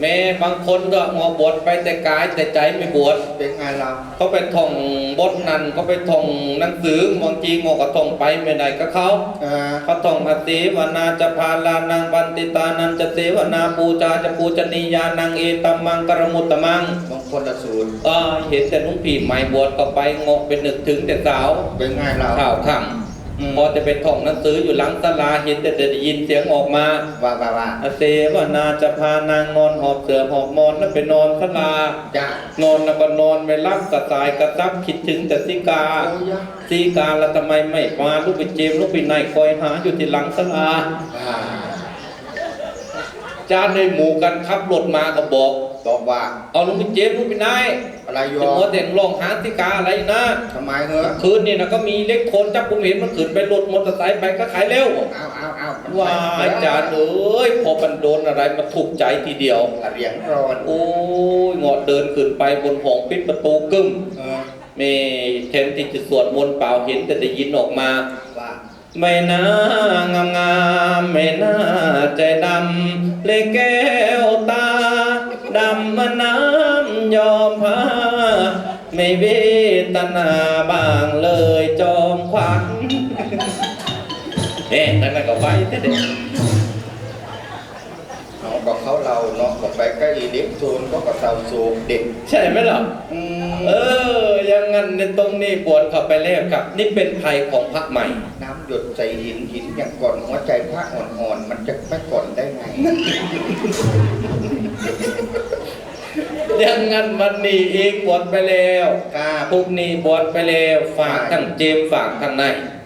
แม่บางคนก็งอบวชไปแต่กายแต่ใจไม่บวชเป็นไงเราเขาไปท่องบทนั้นเขาไปท่องหนังสือบางทีงอกก็ท่องไปไม่ได้ก็เขาเออเขาท่องอเสวนาจะพาลานังบันติตานันจะเสวนาปูจาจะปูจนียานังเอตัมมังกรมุตตมังบางคนละศูนย์อ่าเห็นแต่ลุงผีใหม่บวชก็ไปงอกไปนึกถึงแต่สาวเป็นไงเราข่าวข่อืมำ พอจะไปท่องหนังสืออยู่หลังศาลาเห็นแต่จะได้ยินเสียงออกมาว่าว่าว่าอาเสวนาจะพานางนอนหอบเสือหอบมอนแล้วไปนอนศาลาจะนอนแล้วก็นอนไม่รับกระตายกระซับคิดถึงแต่สิกาโอ้ยะสิกาแล้วทำไมไม่มาลูกไปเจมส์ลูกไปไหนคอยหาอยู่ที่หลังศาลาอ่าจานในหมู่กันขับรถมาก็บอก บอกว่า เอาลูกไปเจมส์ลูกไปไหนอะไรโยจะมัวแต่งร้องหาสิกาอะไรนะทำไมเหรอคืนนี่นะก็มีเล็กโคนจับผมเห็นมันขึ้นไปรถมอเตอร์ไซค์ไปก็ขายเร็วเอาเอาเอามันว้าไปยจานเอ้ยพอมันโดนอะไรมาถูกใจทีเดียวเหรียญร้อนโอ้ยเงาะเดินขึ้นไปบนห้องปิดประตูกึ้มเออเมแทนที่จะสวดมนต์เปล่าเห็นแต่ได้ยินออกมาว่าไม่น่างามงามไม่น่าใจดำเลยแก้วตาดำ มาน้ำยอมพาไม่เวทนาบางเลยจอมขวัญเอ๊ะนั่นนะก็ไว้แต่เด็กเอาบอกเขาเราเนาะบอกไปใกล้เด็กโซนก็กับเราโซนเด็ก ใช่ไหมล่ะอืมเอออยังงั้นในตรงนี้บวชเข้าไปแล้วครับ นี่เป็นภัยของพระใหม่ น้ำหยดใส่หินหินอย่างก่อนหัวใจพระอ่อนๆมันจะไม่ก่อนได้ไงอ ยังงั้นวันนี้เองบวชไปแล้วพรุ่งนี้บวชไปแล้ว ฝากทั้งเจมฝากทั้งใน